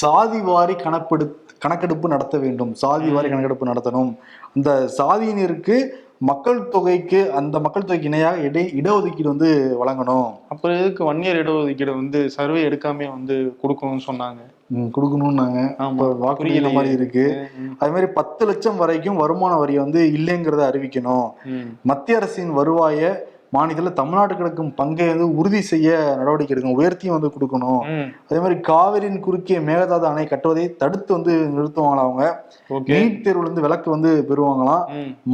சாதி வாரி கணப்பெடு கணக்கெடுப்பு நடத்த வேண்டும். சாதி வாரி கணக்கெடுப்பு நடத்தணும். அந்த சாதியினருக்கு மக்கள் தொகைக்கு அந்த மக்கள் தொகைக்கு இணையாக இடை இடஒதுக்கீடு வந்து வழங்கணும். அப்புறம் எதுக்கு ஒன் இயர் இடஒதுக்கீடு வந்து சர்வே எடுக்காம வந்து கொடுக்கணும்னு சொன்னாங்க. கொடுக்கணும்னாங்க. வாக்குறுதி மாதிரி இருக்கு. அதே மாதிரி பத்து லட்சம் வரைக்கும் வருமான வரி வந்து இல்லைங்கிறத அறிவிக்கணும். மத்திய அரசின் வருவாய மாநிலத்தில் தமிழ்நாடு கிடக்கும் பங்கை வந்து உறுதி செய்ய நடவடிக்கை எடுக்கணும். உயர்த்தியும் வந்து கொடுக்கணும். அதே மாதிரி காவிரியின் குறுக்கே மேகதாது அணை கட்டுவதை தடுத்து வந்து நிறுத்துவாங்களாம் அவங்க? நீட் தேர்வுல இருந்து விலக்கு வந்து பெறுவாங்களாம்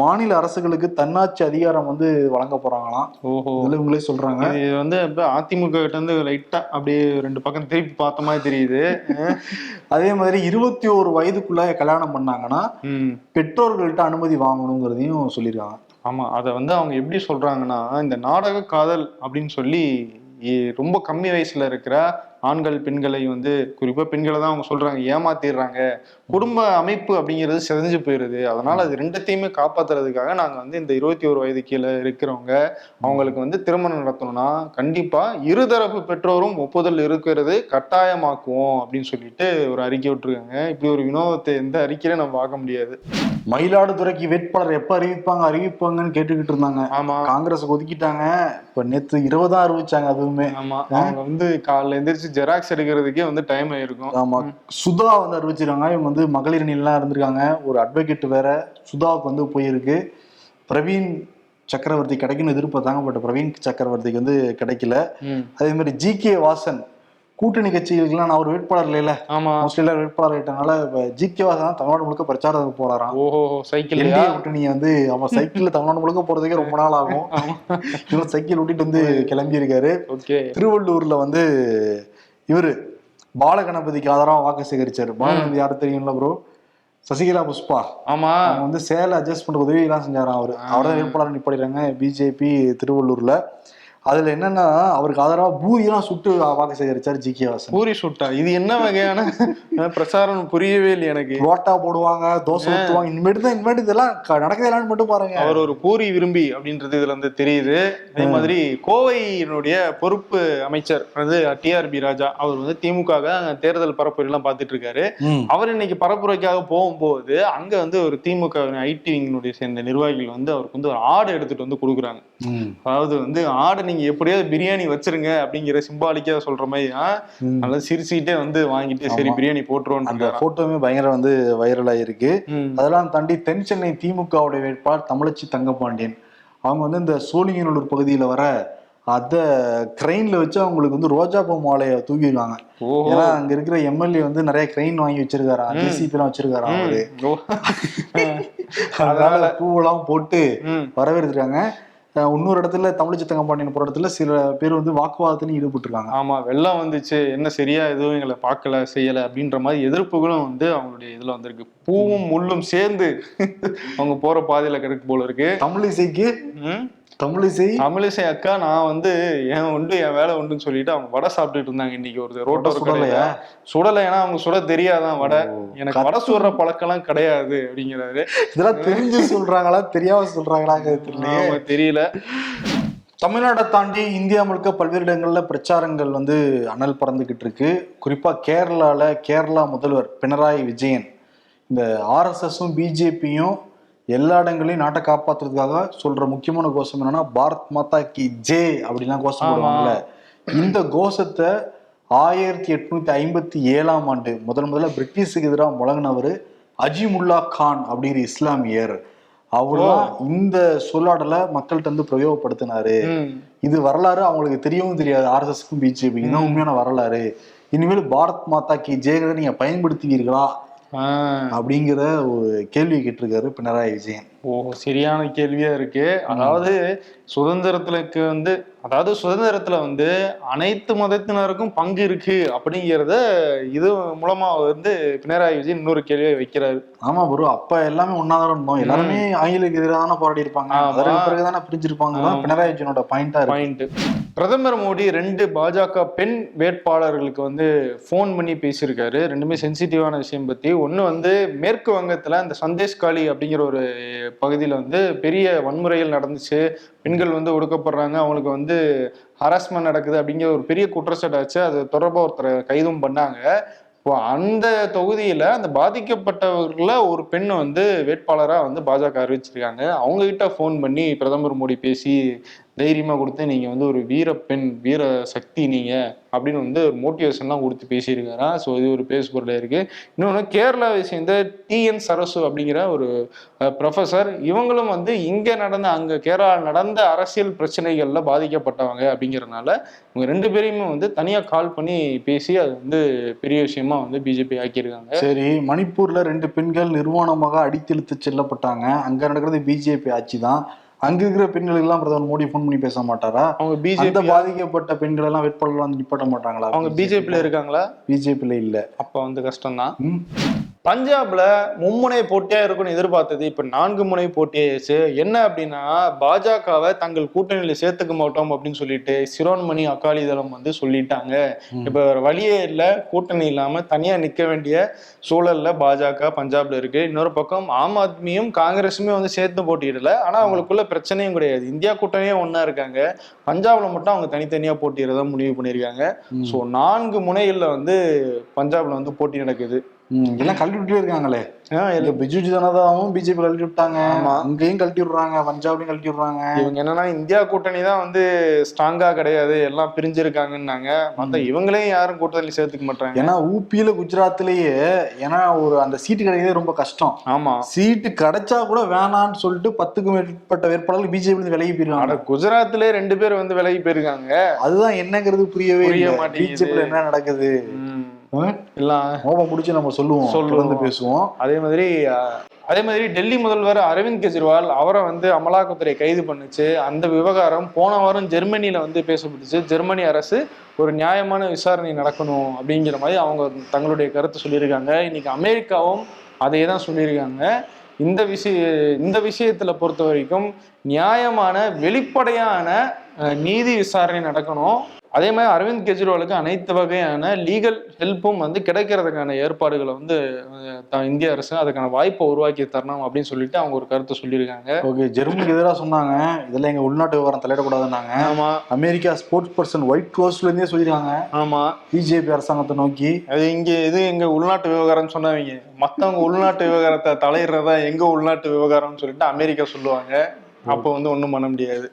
மாநில அரசுகளுக்கு தன்னாட்சி அதிகாரம் வந்து வழங்க போறாங்களாம் ஓஹோ. இதுல இவங்களே சொல்றாங்க. இது வந்து அதிமுக கிட்ட இருந்து லைட்டா அப்படியே ரெண்டு பக்கம் திருப்பி பார்த்த மாதிரி தெரியுது. அதே மாதிரி இருபத்தி ஒரு வயதுக்குள்ள கல்யாணம் பண்ணாங்கன்னா பெற்றோர்கள்ட்ட அனுமதி வாங்கணுங்கிறதையும் சொல்லியிருக்காங்க. ஆமா அதை வந்து அவங்க எப்படி சொல்றாங்கன்னா இந்த நாடக காதல் அப்படின்னு சொல்லி ரொம்ப கம்மி வயசுல இருக்கிற ஆண்கள் பெண்களை வந்து குறிப்பா பெண்களை தான் அவங்க சொல்றாங்க ஏமாத்திடுறாங்க குடும்ப அமைப்பு அப்படிங்கிறது சிதைஞ்சு போயிருது. அதனால அது ரெண்டத்தையுமே காப்பாத்துறதுக்காக நாங்க வந்து இந்த இருபத்தி ஒரு வயது கீழே இருக்கிறவங்க அவங்களுக்கு வந்து திருமணம் நடத்தணும்னா கண்டிப்பா இருதரப்பு பெற்றோரும் ஒப்புதல் இருக்கிறது கட்டாயமாக்குவோம் அப்படின்னு சொல்லிட்டு ஒரு அறிக்கை விட்டுருக்காங்க. இப்படி ஒரு வினோதத்தை எந்த அறிக்கையில நம்ம பார்க்க முடியாது. மயிலாடுதுறைக்கு வேட்பாளர் எப்ப அறிவிப்பாங்க அறிவிப்பாங்கன்னு கேட்டுக்கிட்டு இருந்தாங்க. ஆமா. காங்கிரஸுக்கு ஒதுக்கிட்டாங்க. இப்ப நேத்து இருபதா அறிவிச்சாங்க அதுவுமே. ஆமா. அவங்க வந்து காலைல எந்திரிச்சு ஜெராக்ஸ் எடுக்கிறதுக்கே வந்து டைம் ஆயிருக்கும். ஆமா. சுதா வந்து அறிவிச்சிருக்காங்க. இவங்க வந்து மகளிர் அணிலாம் இருந்திருக்காங்க. ஒரு அட்வொகேட் வேற சுதாவுக்கு வந்து போயிருக்கு. பிரவீன் சக்கரவர்த்தி கிடைக்கும்னு எதிர்பார்த்தாங்க பட் பிரவீன் சக்கரவர்த்திக்கு வந்து கிடைக்கல. அதே மாதிரி ஜி கே வாசன் கூட்டணி கட்சிகளுக்கெல்லாம் நான் ஒரு வேட்பாளர் இல்லைல்ல. ஆமா. மோஸ்ட்லி எல்லாம் வேட்பாளர் ஆயிட்டனால இப்ப ஜி கே வாசன் தமிழ்நாடு முழுக்க பிரச்சாரத்துக்கு போறாராம். ஓஹோ சைக்கிள்? என்டிஏ கூட்டணியை வந்து அவன் சைக்கிள்ல தமிழ்நாடு முழுக்க போறதுக்கே ரொம்ப நாள் ஆகும். இவன் சைக்கிள் ஓட்டிட்டு வந்து கிளம்பி இருக்காரு திருவள்ளூர்ல வந்து இவரு பாலகணபதிக்கு ஆதரவா வாக்கு சேகரிச்சாரு. பாலகணபதி யாரு தெரியும்ல ப்ரோ சசிகலா புஷ்பா. ஆமா. வந்து சேலை அட்ஜஸ்ட் பண்ற உதவி எல்லாம் செஞ்சாராம் அவரு. அவர்தான் வேட்பாளர் நிப்பாடிறாங்க பிஜேபி திருவள்ளூர்ல. அதுல என்னன்னா அவருக்கு ஆதரவா பூரியெல்லாம் சுட்டு வாக்கு சேகரிச்சாரு ஜி கே வாசன். பூரி சுட்டா? இது என்ன வகையான அஹ், பிரச்சாரம் புரியவே இல்லை எனக்கு. புரோட்டா போடுவாங்க தோசை ஊத்துவாங்க இனிமேட்டு தான் இனிமேட்டு இதெல்லாம் நடக்குதே இல்லைன்னு மட்டும் பாருங்க. அவர் ஒரு பூரி விரும்பி அப்படின்றது இதுல வந்து தெரியுது. அதே மாதிரி கோவையினுடைய பொறுப்பு அமைச்சர் வந்து டிஆர்பி ராஜா அவர் வந்து திமுக தேர்தல் பரப்புரை எல்லாம் பார்த்துட்டு இருக்காரு. அவர் இன்னைக்கு பரப்புரைக்காக போகும்போது அங்க வந்து ஒரு திமுக ஐடி விங்கினுடைய சேர்ந்த நிர்வாகிகள் வந்து அவருக்கு வந்து ஒரு ஆடு எடுத்துட்டு வந்து கொடுக்குறாங்க. அதாவது வந்து ஆடை நீங்க எப்படியாவது பிரியாணி வச்சிருங்க அப்படிங்கிற சிம்பாலிக்கா சொல்ற மாதிரி. நல்லா சிரிச்சுக்கிட்டே வந்து வாங்கிட்டு சரி. பிரியாணி போட்டுருவோம் அந்த போட்டோவுமே பயங்கர வந்து வைரல் ஆயிருக்கு. அதெல்லாம் தாண்டி தென் சென்னை திமுகவுடைய வேட்பாளர் தமிழச்சி தங்கபாண்டியன் அவங்க வந்து இந்த சோழிங்கநல்லூர் பகுதியில வர அத கிரெயின்ல வச்சு அவங்களுக்கு வந்து ரோஜா பூ மாலையை தூக்கிடுவாங்க ஏன்னா அங்க இருக்கிற எம்எல்ஏ வந்து நிறைய கிரெயின் வாங்கி வச்சிருக்காராம். ஜேசிபி எல்லாம் வச்சிருக்காராம் அவரு. அதனால பூவெல்லாம் போட்டு ம். இன்னொரு இடத்துல தமிழச்சி தங்கப்பாண்டியன் போற இடத்துல சில பேர் வந்து வாக்குவாதத்திலும் ஈடுபட்டிருக்காங்க. ஆமா வெள்ளம் வந்துச்சு என்ன சரியா எதுவும் எங்களை பார்க்கல செய்யல அப்படின்ற மாதிரி எதிர்ப்புகளும் வந்து அவங்களுடைய இதுல வந்திருக்கு. பூவும் முள்ளும் சேர்ந்து அவங்க போற பாதையில கிடக்கு போல இருக்கு. தமிழிசைக்கு. தமிழிசை? தமிழிசை அக்கா நான் வந்து என் உண்டு என் வேலை உண்டுன்னு சொல்லிட்டு அவங்க வடை சாப்பிட்டுட்டு இருந்தாங்க இன்னைக்கு ஒரு கடையில சுடலையா? சுடலை ஏன்னா அவங்க சுட தெரியாதான் வடை. எனக்கு வடை சுடுற பழக்கம்லாம் கிடையாது அப்படிங்கிறாரு. இதெல்லாம் தெரிஞ்சு சொல்றாங்களா தெரியாம சொல்றாங்களாங்கிறது தெரியலையே. ஆமா, தெரியல. தமிழ்நாட்டை தாண்டி இந்தியா முழுக்க பல்வேறு இடங்கள்ல பிரச்சாரங்கள் வந்து அனல் பறந்துகிட்டு இருக்கு. குறிப்பா கேரளால கேரளா முதல்வர் பினராயி விஜயன் இந்த ஆர்எஸ்எஸும் பிஜேபியும் எல்லா இடங்களையும் நாட்டை காப்பாத்துறதுக்காக சொல்ற முக்கியமான கோஷம் என்னன்னா பாரத் மாதா கி ஜே அப்படிலாம் கோஷம். போடுவாங்கல்ல. இந்த கோஷத்தை ஆயிரத்தி எட்நூத்தி ஐம்பத்தி ஏழாம் ஆண்டு முதல் முதல்ல பிரிட்டிஷுக்கு எதிராக முழங்கினவர் அஜிமுல்லா கான் அப்படிங்கிற இஸ்லாமியர். அவர்தான் இந்த சொல்லாடலை மக்கள்கிட்ட வந்து பிரயோகப்படுத்தினாரு. இது வரலாறு அவங்களுக்கு தெரியவும் தெரியாது. ஆர்எஸ்எஸ்க்கும் பிஜேபி இதுதான் உண்மையான வரலாறு. இனிமேல் பாரத் மாதா கி ஜெயகதை நீங்க பயன்படுத்துவீர்களா? அப்படிங்கிற ஒரு கேள்வி கேட்டிருக்காரு பினராயி விஜயன். ஓ சரியான கேள்வியா இருக்கு. அதாவது சுதந்திரத்துலக்கு வந்து அதாவது சுதந்திரத்துல வந்து அனைத்து மதத்தினருக்கும் பங்கு இருக்கு அப்படிங்கிறத இது மூலமா வந்து பினராயி விஜயன் இன்னொரு கேள்வியை வைக்கிறாரு. ஆமா ப்ரோ அப்ப எல்லாமே ஒன்னாதான் இருந்தோம். எல்லாருமே ஆங்கிலுக்கு எதிராக தானே போராடி இருப்பாங்க. அதற்கு பிறகுதானே பிரிஞ்சிருப்பாங்க தான் பினராயி விஜயனோட பாயிண்டா பாயிண்ட் பிரதமர் மோடி ரெண்டு பாஜக பெண் வேட்பாளர்களுக்கு வந்து ஃபோன் பண்ணி பேசியிருக்காரு. ரெண்டுமே சென்சிட்டிவான விஷயம் பத்தி. ஒண்ணு வந்து மேற்கு வங்கத்துல இந்த சந்தேஷ்காலி அப்படிங்கிற ஒரு பகுதியில் வந்து பெரிய வன்முறைகள் நடந்துச்சு. பெண்கள் வந்து ஒடுக்கப்படுறாங்க. அவங்களுக்கு வந்து ஹராஸ்மெண்ட் நடக்குது அப்படிங்கிற ஒரு பெரிய குற்றச்சாட்டு ஆச்சு. அது தொடர்பாக ஒருத்தரை கைதும் பண்ணாங்க. இப்போ அந்த தொகுதியில் அந்த பாதிக்கப்பட்டவர்களில் ஒரு பெண் வந்து வேட்பாளராக வந்து பாஜக அறிவிச்சிருக்காங்க. அவங்ககிட்ட ஃபோன் பண்ணி பிரதமர் மோடி பேசி தைரியமாக கொடுத்து நீங்கள் வந்து ஒரு வீர பெண் வீர சக்தி நீங்கள் அப்படின்னு வந்து ஒரு மோட்டிவேஷன்லாம் கொடுத்து பேசியிருக்காராம் ஸோ இது ஒரு பேசுபொருளாக இருக்குது இன்னொன்று கேரளாவை சேர்ந்த டிஎன் சரசு அப்படிங்கிற ஒரு ப்ரொஃபஸர் இவங்களும் வந்து இங்கே நடந்த அங்கே கேரளா நடந்த அரசியல் பிரச்சனைகளில் பாதிக்கப்பட்டவங்க அப்படிங்கிறனால இவங்க ரெண்டு பேரையுமே வந்து தனியாக கால் பண்ணி பேசி அது வந்து பெரிய விஷயமா வந்து பிஜேபி ஆக்கியிருக்காங்க. சரி மணிப்பூரில் ரெண்டு பெண்கள் நிர்வாணமாக அடித்தெழுத்து செல்லப்பட்டாங்க. அங்கே நடக்கிறது பிஜேபி ஆட்சி தான். அங்க இருக்கிற பெண்களுக்கு எல்லாம் பிரதமர் மோடி ஃபோன் பண்ணி பேச மாட்டாரா? அவங்க பிஜேபி பாதிக்கப்பட்ட பெண்கள் எல்லாம் வேட்பாளர் வந்து நிப்பாட்ட மாட்டாங்களா? அவங்க பிஜேபியில இருக்காங்களா? பிஜேபியில இல்ல. அப்ப வந்து கஷ்டம்தான். ம். பஞ்சாப்ல மும்முனை போட்டியா இருக்கும்னு எதிர்பார்த்தது இப்ப நான்கு முனை போட்டியாச்சு என்ன அப்படின்னா பாஜகவை தங்கள் கூட்டணியில சேர்த்துக்க மாட்டோம் அப்படின்னு சொல்லிட்டு சிரோன்மணி அகாலிதளம் வந்து சொல்லிட்டாங்க. இப்ப வழியே இல்ல. கூட்டணி இல்லாம தனியா நிக்க வேண்டிய சூழல்ல பாஜக பஞ்சாப்ல இருக்கு. இன்னொரு பக்கம் ஆம் ஆத்மியும் காங்கிரஸுமே வந்து சேர்த்து போட்டியிடல. ஆனா அவங்களுக்குள்ள பிரச்சனையும் கிடையாது. இந்தியா கூட்டணியே ஒண்ணா இருக்காங்க. பஞ்சாப்ல மட்டும் அவங்க தனித்தனியா போட்டியிடறதா முடிவு பண்ணியிருக்காங்க. சோ நான்கு முனைகள்ல வந்து பஞ்சாப்ல வந்து போட்டி நடக்குது. எல்லாம் கழட்டி விட்டே இருக்காங்களே. பிஜு ஜனதாவும் பிஜேபி கழட்டி விட்டாங்க. அங்கேயும் கழட்டி விடுறாங்க பஞ்சாப்லயும் கழட்டி விடுறாங்க. இவங்க என்னன்னா இந்தியா கூட்டணி தான் வந்து ஸ்ட்ராங்கா கிடையாது எல்லாம் பிரிஞ்சிருக்காங்கன்னாங்க. மத்த இவங்களையும் யாரும் கூட்டணி சேர்த்துக்க மாட்டாங்க. ஏன்னா ஊபியில குஜராத்லயே ஏன்னா ஒரு அந்த சீட்டு கிடைக்கிறதே ரொம்ப கஷ்டம். ஆமா. சீட்டு கிடைச்சா கூட வேணாம்னு சொல்லிட்டு பத்துக்கும் மேற்பட்ட வேட்பாளர்கள் பிஜேபி இருந்து விலகி ஆனா போயிருவாங்க குஜராத்லயே ரெண்டு பேர் வந்து விலகி போயிருக்காங்க. அதுதான் என்னங்கிறது புரியவே புரிய மாட்டேங்குது. என்ன நடக்குது? எல்லாம் கோபம் முடிச்சு நம்ம சொல்லுவோம் சொல்லுவோம். பேசுவோம். அதே மாதிரி அதே மாதிரி டெல்லி முதல்வர் அரவிந்த் கெஜ்ரிவால் அவரை வந்து அமலாக்கத்துறை கைது பண்ணுச்சு. அந்த விவகாரம் போன வாரம் ஜெர்மனியில வந்து பேசப்பட்டுச்சு. ஜெர்மனி அரசு ஒரு நியாயமான விசாரணை நடக்கணும் அப்படிங்கிற மாதிரி அவங்க தங்களுடைய கருத்தை சொல்லியிருக்காங்க. இன்னைக்கு அமெரிக்காவும் அதே தான் சொல்லியிருக்காங்க. இந்த விஷய இந்த விஷயத்துல பொறுத்த வரைக்கும் நியாயமான வெளிப்படையான நீதி விசாரணை நடக்கணும். அதே மாதிரி அரவிந்த் கெஜ்ரிவாலுக்கு அனைத்து வகையான லீகல் ஹெல்ப்பும் வந்து கிடைக்கிறதுக்கான ஏற்பாடுகளை வந்து இந்திய அரசு அதுக்கான வாய்ப்பை உருவாக்கி தரணும் அப்படின்னு சொல்லிட்டு அவங்க ஒரு கருத்தை சொல்லியிருக்காங்க. ஓகே ஜெர்மனிக்கு எதிராக சொன்னாங்க. இதெல்லாம் எங்க உள்நாட்டு விவகாரம் தலையிடக்கூடாதுன்னாங்க. ஆமா. அமெரிக்கா ஸ்போர்ட்ஸ் பர்சன் ஒயிட் கோஸ்ட்ல இருந்தே சொல்லியிருக்காங்க. ஆமா. பிஜேபி அரசாங்கத்தை நோக்கி. அது இங்க இது எங்க உள்நாட்டு விவகாரம் சொன்னவங்க. மத்தவங்க உள்நாட்டு விவகாரத்தை தலையிடுறதா எங்க உள்நாட்டு விவகாரம்னு சொல்லிட்டு அமெரிக்கா சொல்லுவாங்க. அப்போ வந்து ஒண்ணும் பண்ண முடியாது.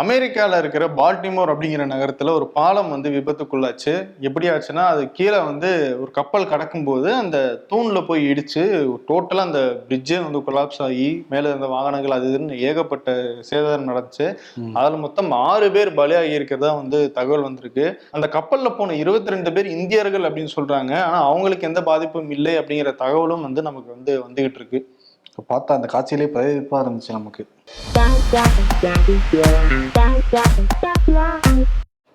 அமெரிக்கால இருக்கிற பால்டிமோர் அப்படிங்கிற நகரத்துல ஒரு பாலம் வந்து விபத்துக்குள்ளாச்சு. எப்படி ஆச்சுன்னா அது கீழே வந்து ஒரு கப்பல் கடக்கும்போது அந்த தூண்ல போய் இடிச்சு டோட்டலா அந்த பிரிட்ஜே வந்து கொலாப்ஸ் ஆகி மேல இருந்த வாகனங்கள் அது இதுன்னு ஏகப்பட்ட சேதம் நடந்துச்சு. அதுல மொத்தம் ஆறு பேர் பலியாகி இருக்கிறதா வந்து தகவல் வந்திருக்கு. அந்த கப்பல்ல போன இருபத்தி ரெண்டு பேர் இந்தியர்கள் அப்படின்னு சொல்றாங்க. ஆனா அவங்களுக்கு எந்த பாதிப்பும் இல்லை அப்படிங்கிற தகவலும் வந்து நமக்கு வந்து வந்துகிட்டு இருக்கு. பார்த்தா அந்த காட்சியிலே பிரதிப்பா இருந்துச்சு நமக்கு.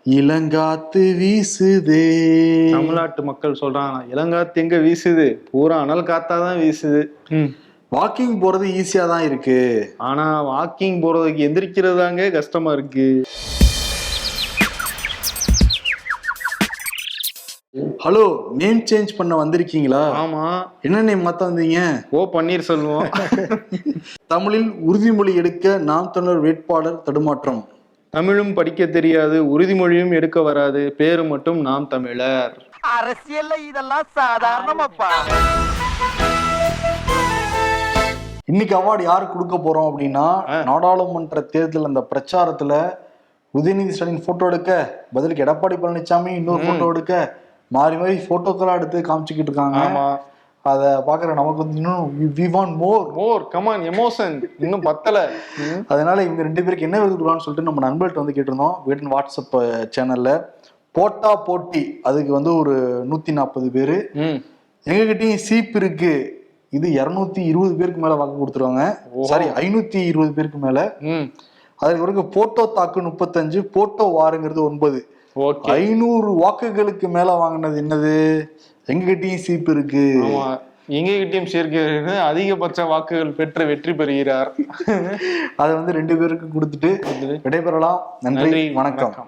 இளங்காத்து வீசுதே. தமிழ்நாட்டு மக்கள் சொல்றாங்க இளங்காத்து எங்க வீசுது? பூரா அனல் காத்தாதான் வீசுது. வாக்கிங் போறது ஈஸியா தான் இருக்கு. ஆனா வாக்கிங் போறதுக்கு எந்திரிக்கிறது தாங்க கஷ்டமா இருக்கு. ஹலோ நேம் சேஞ்ச் பண்ண வந்திருக்கீங்களா? ஆமா. என்ன நேம் மாத்த வந்தீங்க? ஓ பன்னீர் செல்வம் தமிழில் உறுதிமொழி எடுக்க நாம் தமிழர் வேட்பாளர் தடுமாற்றம். தமிழும் படிக்க தெரியாது உறுதிமொழியும் எடுக்க வராது பேரு மட்டும் நாம் தமிழர். அரசியல்ல இதெல்லாம் சாதாரணமாப்பா. இன்னைக்கு அவார்டு யாருக்கு கொடுக்க போறோம் அப்படின்னா நாடாளுமன்ற தேர்தல் அந்த பிரச்சாரத்துல உதயநிதி ஸ்டாலின் போட்டோ எடுக்க பதிலுக்கு எடப்பாடி பழனிசாமி இன்னொரு போட்டோ எடுக்க மாறி மாறி போட்டோக்கெல்லாம் எடுத்து காமிச்சுக்கிட்டு இருக்காங்க. ஆமா. அத பாக்குற நமக்கு வந்து இன்னும் we want more more come on emotion இன்னும் பத்தல. அதனால இவங்க ரெண்டு பேருக்கு என்ன விருது கொடுக்கலாம்னு சொல்லிட்டு நம்ம நண்பர்கள்ட்ட வந்து கேட்டிருந்தோம். வீட்டின் வாட்ஸ்அப் சேனல்ல போட்டா போட்டி. அதுக்கு வந்து ஒரு நூத்தி நாற்பது பேரு. எங்ககிட்டயும் சீப் இருக்கு. இது இருநூத்தி இருபது பேருக்கு மேல வாக்கு கொடுத்துருவாங்க. சாரி ஐநூத்தி இருபது பேருக்கு மேல. ம். அதுக்கு பிறகு போட்டோ தாக்கு முப்பத்தஞ்சு போட்டோ வாருங்கிறது ஒன்பது. ஐநூறு வாக்குகளுக்கு மேல வாங்கினது என்னது? எங்ககிட்டயும் சீப் இருக்கு. ஆமா எங்க கிட்டயும் சேர்க்கிறது அதிகபட்ச வாக்குகள் பெற்று வெற்றி பெறுகிறார். அதை வந்து ரெண்டு பேருக்கு கொடுத்துட்டு விடைபெறலாம். நன்றி வணக்கம்.